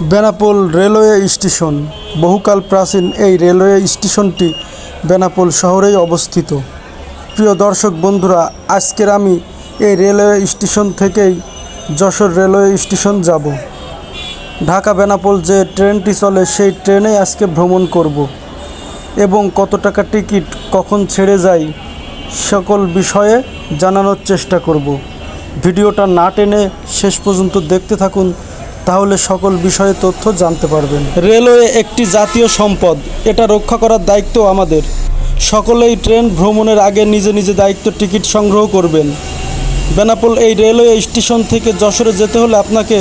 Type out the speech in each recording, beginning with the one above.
Benapole railway station. বহুকাল প্রাচীন এই রেলওয়ে স্টেশনটি বেনাপোল শহরেই অবস্থিত। প্রিয় দর্শক বন্ধুরা, আজকের আমি এই রেলওয়ে স্টেশন থেকেই যশোর রেলওয়ে স্টেশন যাব। ঢাকা বেনাপোল যে ট্রেনটি চলে, সেই ট্রেনে আজকে ভ্রমণ করব এবং কত টাকা টিকিট কখন ছেড়ে যায় সকল বিষয়ে জানানোর চেষ্টা করব। ভিডিওটা না টেনে শেষ পর্যন্ত দেখতে থাকুন। তাহলে সকল বিষয়ে তথ্য জানতে পারবেন। রেলওয়ে একটি জাতীয় সম্পদ, এটা রক্ষা করার দায়িত্ব আমাদের। সকলেই ট্রেন ভ্রমণের আগে নিজে নিজে দায়িত্ব টিকিট সংগ্রহ করবেন। বেনাপোল এই রেলওয়ে স্টেশন থেকে যশোরে যেতে হলে আপনাকে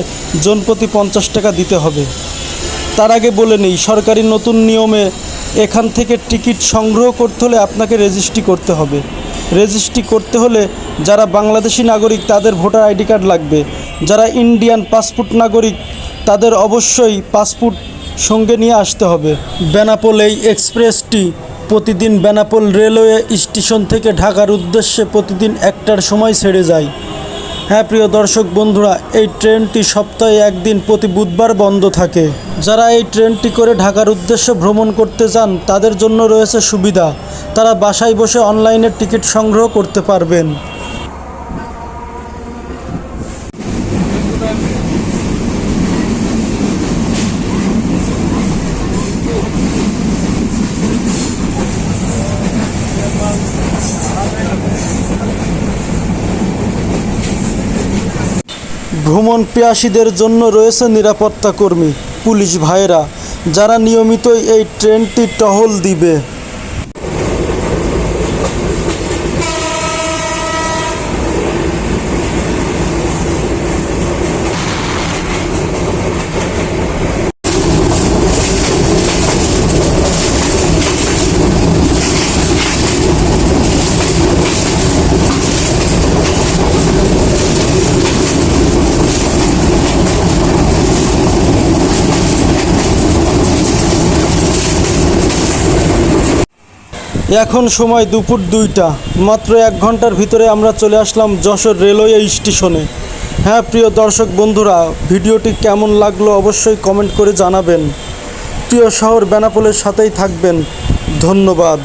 জনপ্রতি পঞ্চাশ টাকা দিতে হবে। তার আগে বলে নিই, সরকারি নতুন নিয়মে এখান থেকে টিকিট সংগ্রহ করতে হলে আপনাকে রেজিস্ট্রি করতে হবে। রেজিস্ট্রি করতে হলে যারা বাংলাদেশি নাগরিক তাদের ভোটার আইডি কার্ড লাগবে। যারা ইন্ডিয়ান পাসপোর্ট নাগরিক, তাদের অবশ্যই পাসপোর্ট সঙ্গে নিয়ে আসতে হবে। বেনাপোল এই এক্সপ্রেসটি প্রতিদিন বেনাপোল রেলওয়ে স্টেশন থেকে ঢাকার উদ্দেশ্যে প্রতিদিন একটার সময় ছেড়ে যায়। হ্যাঁ প্রিয় দর্শক বন্ধুরা, এই ট্রেনটি সপ্তাহে একদিন প্রতি বুধবার বন্ধ থাকে। যারা এই ট্রেনটি করে ঢাকার উদ্দেশ্যে ভ্রমণ করতে চান, তাদের জন্য রয়েছে সুবিধা। তারা বাসায় বসে অনলাইনে টিকিট সংগ্রহ করতে পারবেন। ভ্রমণ পেয়াসীদের জন্য রয়েছে নিরাপত্তা কর্মী পুলিশ ভাইয়েরা যারা নিয়মিতই এই ট্রেনটি টহল দিবে। এখন সময় দুপুর দুইটা। মাত্র এক ঘণ্টার ভিতরে আমরা চলে আসলাম যশোর রেলওয়ে স্টেশনে। হ্যাঁ প্রিয় দর্শক বন্ধুরা, ভিডিওটি কেমন লাগল অবশ্যই কমেন্ট করে জানাবেন। প্রিয় শহর বেনাপোলের সাথেই থাকবেন। ধন্যবাদ।